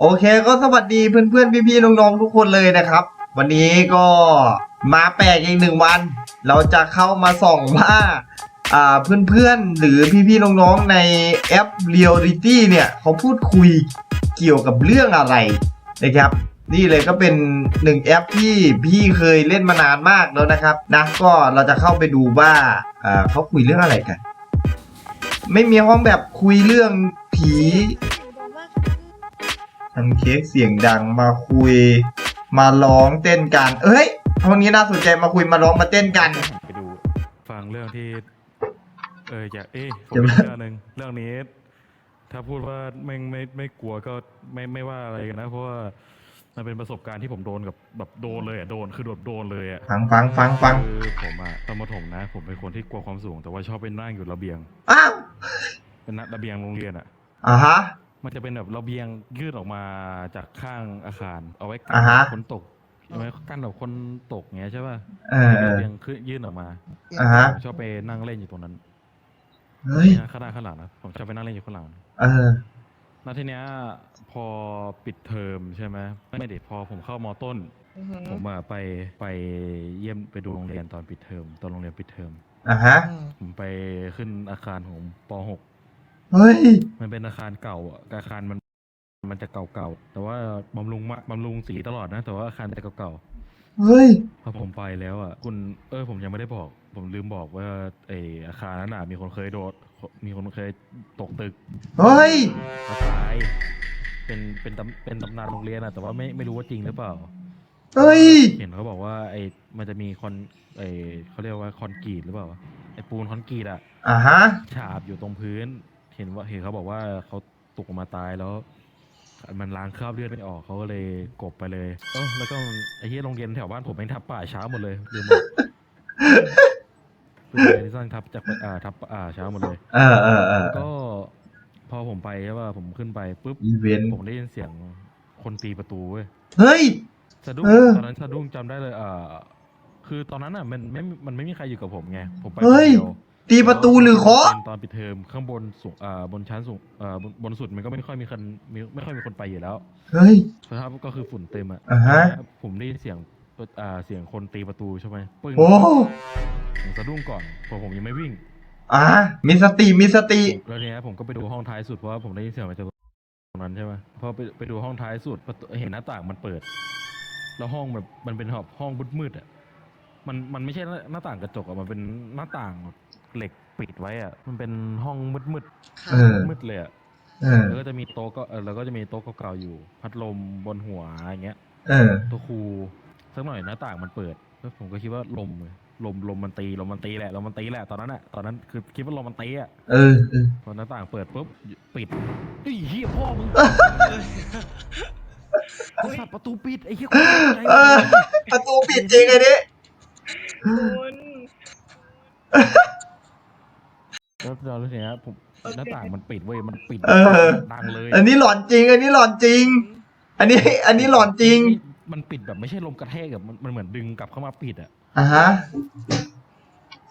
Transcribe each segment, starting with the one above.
โอเคก็สวัสดีเพื่อนๆพี่ๆน้องๆทุกคนเลยนะครับ วันนี้ก็มาแปลกอีกหนึ่งวัน เราจะเข้ามาส่องว่าอ่าเพื่อนๆหรือพี่ๆน้องๆในแอป Reality เนี่ยเขาพูดคุยเกี่ยวกับเรื่องอะไรนะครับ นี่เลยก็เป็นหนึ่งแอปที่พี่เคยเล่นมานานมากแล้วนะครับนะก็เราจะเข้าไปดูว่าอ่าเขาคุยเรื่องอะไรกัน ไม่มีห้องแบบคุยเรื่องผี ทำเค้กเสียงดังมาคุย มาร้องเต้นกันเอ้ยห้องนี้น่าสนใจมาคุยมาร้องมาเต้นกัน ไปดูฟังเรื่องที่เอออยากเอ้ยผมจะมีมาเรื่องหนึ่งเรื่องนี้ ถ้าพูดว่าไม่ไม่ไม่กลัวก็ไม่ไม่ว่าอะไรกันนะ เพราะว่ามันเป็นประสบการณ์ที่ผมโดนกับแบบโดนเลยอะโดนคือโดนโดนเลยอะฟังฟังฟังฟังคือผมอะตอนประถมนะ ผมเป็นคนที่กลัวความสูง แต่ว่าชอบไปนั่งอยู่ระเบียงอ้าวเป็นนักระเบียงโรงเรียนอะอ่าฮะ มันจะเป็นแบบระเบียงยื่นออกมาจากข้างอาคาร เอาไว้กัอ่าฮะ คนตกเอาไว้กั้นแบบคนตกเงี้ยใช่ป่ะเออเอระอเบียงขึ้นยื่นออกมาอ่าฮะ ผมชอบไปนั่งเล่นอยู่ตรงนั้นเฮ้ย ข้างหน้าข้างหลังนะผมชอบไปนั่งเล่นอยู่ข้างหลัง เออ แล้วทีเนี้ยพอปิดเทอมใช่ไหมไม่เด็ดพอผมเข้ามอต้นผมอะไปไปเยี่ยมไปดูโรงเรียนตอนปิดเทอมตอนโรงเรียนปิดเทอมอ่าฮะผมไปขึ้นอาคารของป เฮ้ย .6 มันเป็นอาคารเก่าอะอาคารมันมันจะเก่าๆแต่ว่าบำรุงมาบำรุงสีตลอดนะ แต่ว่าอาคารจะเก่าเฮ้ย ๆพอผมไปแล้วอะคุณเออผมยังไม่ได้บอก ผมลืมบอกว่าไออาคารนั้นอะมีคนเคยโดด มีคนเคยตกตึก เฮ้ยแล้วตาย เป็น เป็นตำเป็นตำนานโรงเรียนอะแต่ว่าไม่ ไม่รู้ว่าจริงหรือเปล่า เฮ้ย เห็นเขาบอกว่าไอ้ มันจะมีคอนไอ้เขาเรียกว่าคอนกรีตหรือเปล่าไอ้ปูนคอนกรีตอะอ่าฮะ ฉาบอยู่ตรงพื้น เห็นว่าเห็นเขาบอกว่าเขาตกออกมาตายแล้ว มันล้างคราบเลือดไม่ออกเขาก็เลยกบไปเลยเออแล้วก็ไอ้ที่โรงเรียนแถวบ้านผมแม่งทับป่าช้าหมดเลยลืมบอกคือโรงเรียนที่สร้างทับจากอ่าทับอ่าช้าหมดเลย เออเออเออ ก็พอผมไปใช่ป่ะผมขึ้นไปปุ๊บอีเวนต์ ผมได้ยินเสียงคนตีประตูเว้ย เฮ้ย สะดุ้งเออตอนนั้นสะดุ้งจำได้เลยอ่าคือตอนนั้นอะมันไม่มันไม่มีใครอยู่กับผมไง ผมไปคนเฮ้ยเดียว ตีประตูหรือเคาะเป็นตอนปิดเทอมข้างบนสูงอ่าบนชั้นสูงอ่าบนบนสุดมันก็ไม่ค่อยมีคนมีไม่ค่อยมีคนไปอยู่แล้วเฮ้ย สภาพก็คือฝุ่นเต็มอะอ่าฮะ ผมได้ยินเสียงอ่าเสียงคนตีประตูใช่ไหมปึ้งโอ้ผมสะดุ้งก่อนเพราะผมยังไม่วิ่งอ่ามีสติมีสติ แล้วทีเนี้ยผมก็ไปดูห้องท้ายสุดเพราะว่าผมได้ยินเสียงมาจากตรงนั้นใช่ไหมพอไปไปดูห้องท้ายสุดประตูเห็นหน้าต่างมันเปิด แล้วห้องแบบมันเป็นแบบห้องมืดๆอะมันมันไม่ใช่หน้าต่างกระจกอะมันเป็นหน้าต่าง เหล็กปิดไว้อะ มันเป็นห้องมืดเออๆมืดเลยอะเออ แล้วก็จะมีโต๊ะก็เออแล้วก็จะมีโต๊ะเก่าๆอยู่ พัดลมบนหัวอย่างเงี้ย เออ ตัวครูสักหน่อยหน้าต่างมันเปิดแล้วผมก็คิดว่าลมเลยลมลมมันตีลมมันตีแหละลมมันตีแหละตอนนั้นอะตอนนั้นคือคิดว่าลมมันตีอะเออ เออ พอหน้าต่างเปิดปุ๊บปิดไอ้เหี้ยพ่อมึงไอ้สัตว์ประตูปิดไอ้เหี้ยคนตกใจเออ ประตูปิดจริงไอ้นี่คุณ แล้วตอนนี้ผมหน้าต่างมันปิดเว้ยมันปิดเออ ดังเลยอันนี้หลอนจริง อันนี้หลอนจริง อันนี้ อันนี้หลอนจริง มันปิดแบบไม่ใช่ลมกระแทกแบบมันมันเหมือนดึงกลับเข้ามาปิดอะอ่าฮะ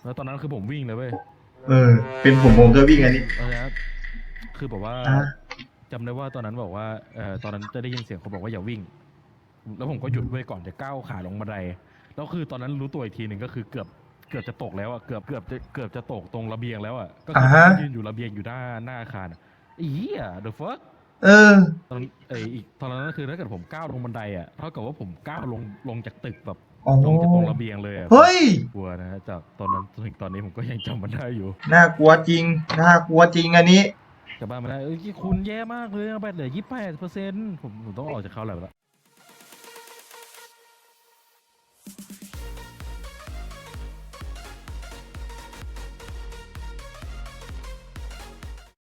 แล้วตอนนั้นคือผมวิ่งเลยเว้ยเออ เป็นผมผมก็วิ่งอันนี้แล้วนะคือแบบว่าอะ จำได้ว่าตอนนั้นบอกว่าเอ่อตอนนั้นจะได้ยินเสียงเขาบอกว่าอย่าวิ่ง แล้วผมก็หยุดไว้ก่อนจะก้าวขาลงบันไดแล้วคือตอนนั้นรู้ตัวอีกทีหนึ่งก็คือเกือบเกือบจะตกแล้วอะเกือบเกือบจะเกือบจะตกตรงระเบียงแล้วอะก็คืออ่าฮะ ยืนอยู่ระเบียงอยู่หน้าหน้าอาคารอะไอ้เหี้ย the fuck เออ ตอนไอ้อีกตอนนั้นก็คือถ้าเกิดผมก้าวลงบันไดอะเท่ากับว่าผมก้าวลงลงจากตึกแบบอ๋อลงจากตรงระเบียงเลยอะเฮ้ย กลัวนะฮะจากตอนนั้นจนถึงตอนนี้ผมก็ยังจำมันได้อยู่น่ากลัวจริง น่ากลัวจริงอันนี้ กลับบ้านมาได้เอ้ยคุณแย่มากเลยเอาไปเหลือยี่สิบแปดเปอร์เซ็นต์ผมผมต้องออกจากเขาแล้วละ